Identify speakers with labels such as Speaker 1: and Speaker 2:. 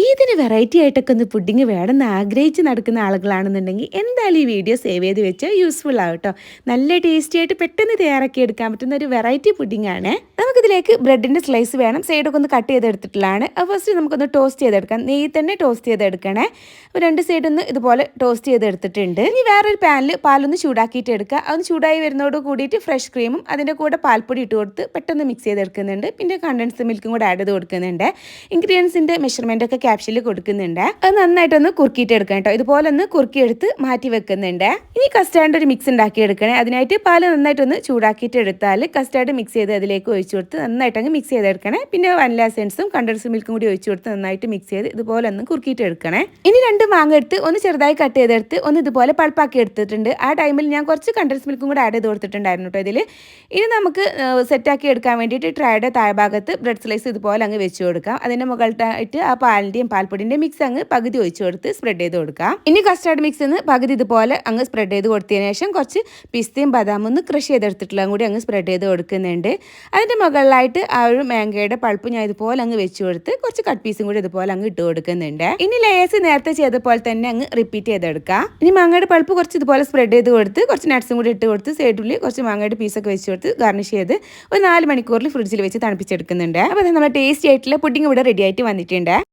Speaker 1: টি ഇതിന് വെറൈറ്റി ആയിട്ടൊക്കെ ഒന്ന് പുഡിങ് വേണമെന്ന് ആഗ്രഹിച്ച് നടക്കുന്ന ആളുകളാണെന്നുണ്ടെങ്കിൽ എന്തായാലും ഈ വീഡിയോ സേവ് ചെയ്ത് വെച്ചാൽ യൂസ്ഫുൾ ആവും കേട്ടോ. നല്ല ടേസ്റ്റി ആയിട്ട് പെട്ടെന്ന് തയ്യാറാക്കി എടുക്കാൻ പറ്റുന്ന ഒരു വെറൈറ്റി പുഡിംഗ് ആണ്. നമുക്കിതിലേക്ക് ബ്രെഡിന്റെ സ്ലൈസ് വേണം. സൈഡൊക്കെ ഒന്ന് കട്ട് ചെയ്തെടുത്തിട്ടുള്ളതാണ്. ഫസ്റ്റ് നമുക്കൊന്ന് ടോസ്റ്റ് ചെയ്തെടുക്കാം. നെയ്യ് തന്നെ ടോസ്റ്റ് ചെയ്തെടുക്കണേ. അപ്പോൾ രണ്ട് സൈഡൊന്ന് ഇതുപോലെ ടോസ്റ്റ് ചെയ്തെടുത്തിട്ടുണ്ട്. ഇനി വേറൊരു പാനിൽ പാലൊന്ന് ചൂടാക്കിയിട്ട് എടുക്കുക. അതൊന്ന് ചൂടായി വരുന്നതോട് കൂടിയിട്ട് ഫ്രഷ് ക്രീമും അതിന്റെ കൂടെ പാൽപ്പൊടി ഇട്ട് കൊടുത്ത് പെട്ടെന്ന് മിക്സ് ചെയ്തെടുക്കുന്നുണ്ട്. പിന്നെ കണ്ടൻസ് മിൽക്കും കൂടെ ആഡ് ചെയ്ത് കൊടുക്കുന്നുണ്ട്. ഇൻഗ്രീഡിയൻസിന്റെ മെഷർമെന്റ് ഒക്കെ ക്യാപ്ഷനിൽ കൊടുക്കുന്നുണ്ട്. അത് നന്നായിട്ടൊന്ന് കുറുക്കിയിട്ട് എടുക്കണം കേട്ടോ. ഇതുപോലെ ഒന്ന് കുറുക്കിയെടുത്ത് മാറ്റി വെക്കുന്നുണ്ട്. ഇനി കസ്റ്റാർഡ് ഒരു മിക്സ് ഉണ്ടാക്കി എടുക്കണേ അതിനായിട്ട് പാൽ നന്നായിട്ടൊന്ന് ചൂടാക്കിയിട്ട് എടുത്താൽ കസ്റ്റാർഡ് മിക്സ് ചെയ്ത് അതിലേക്ക് ഒഴിച്ചു കൊടുത്ത് നന്നായിട്ട് അങ്ങ് മിക്സ് ചെയ്തെടുക്കണേ. പിന്നെ വനില സെൻസും കണ്ടൻസ് മിൽക്കും കൂടി ഒഴിച്ചു കൊടുത്ത് നന്നായിട്ട് മിക്സ് ചെയ്ത് ഇതുപോലെ ഒന്ന് കുറുക്കിയിട്ട് എടുക്കണേ ഇനി രണ്ട് മാങ്ങ എടുത്ത് ഒന്ന് ചെറുതായി കട്ട് ചെയ്തെടുത്ത് ഒന്ന് ഇതുപോലെ പൾപ്പാക്കി എടുത്തിട്ടുണ്ട്. ആ ടൈമിൽ ഞാൻ കുറച്ച് കണ്ടൻസ് മിൽക്കും കൂടി ആഡ് ചെയ്ത് കൊടുത്തിട്ടുണ്ടായിരുന്നു കേട്ടോ ഇതിൽ ഇനി നമുക്ക് സെറ്റാക്കി എടുക്കാൻ വേണ്ടിയിട്ട് ട്രൈയുടെ താഴ്ഭാഗത്ത് ബ്രെഡ് സ്ലൈസ് ഇതുപോലെ അങ്ങ് വെച്ച് കൊടുക്കാം. അതിന്റെ മുകളിലായിട്ട് ആ പാലിന്റെയും പാൽപ്പൊടിന്റെയും മിക്സ് അങ്ങ് പകുതി ഒഴിച്ചു കൊടുത്ത് സ്പ്രെഡ് ചെയ്ത് കൊടുക്കാം. ഇനി കസ്റ്റാർഡ് മിക്സ് എന്ന് പകുതി ഇതുപോലെ അങ്ങ് സ്പ്രെഡ് ചെയ്ത് കൊടുത്തതിന് ശേഷം കുറച്ച് പിസ്തയും ബദാമും ഒന്ന് ക്രഷ് ചെയ്തെടുത്തിട്ടുള്ള കൂടി അങ്ങ് സ്പ്രെഡ് ചെയ്ത് കൊടുക്കുന്നുണ്ട്. അതിന്റെ മുകളിലായിട്ട് ആ ഒരു മാങ്കയുടെ പൾപ്പ് ഞാൻ ഇതുപോലെ അങ്ങ് വെച്ച് കൊടുത്ത് കുറച്ച് കട്ട് പീസും കൂടി ഇതുപോലെ അങ്ങ് ഇട്ട് കൊടുക്കുന്നുണ്ട്. ഇനി ലേസ് നേരത്തെ ചെയ്ത പോലെ തന്നെ അങ്ങ് റിപ്പീറ്റ് ചെയ്തെടുക്കാം. ഇനി മാങ്ങയുടെ പൾപ്പ് കുറച്ച് ഇതുപോലെ സ്പ്രെഡ് ചെയ്ത് കൊടുത്ത് കുറച്ച് നട്ട്സും കൂടി ഇട്ട് കൊടുത്ത് സൈഡിൽ കുറച്ച് മാങ്ങയുടെ പീസൊക്കെ വെച്ച് കൊടുത്ത് ഗാർണിഷ് ചെയ്ത് ഒരു നാല് മണിക്കൂറിൽ ഫ്രിഡ്ജിൽ വെച്ച് തണുപ്പിച്ചെടുക്കുന്നുണ്ട്. അപ്പോൾ നമ്മുടെ ടേസ്റ്റി ആയിട്ടുള്ള പുഡിംഗ് ഇവിടെ റെഡി ആയിട്ട് വന്നിട്ടുണ്ട്.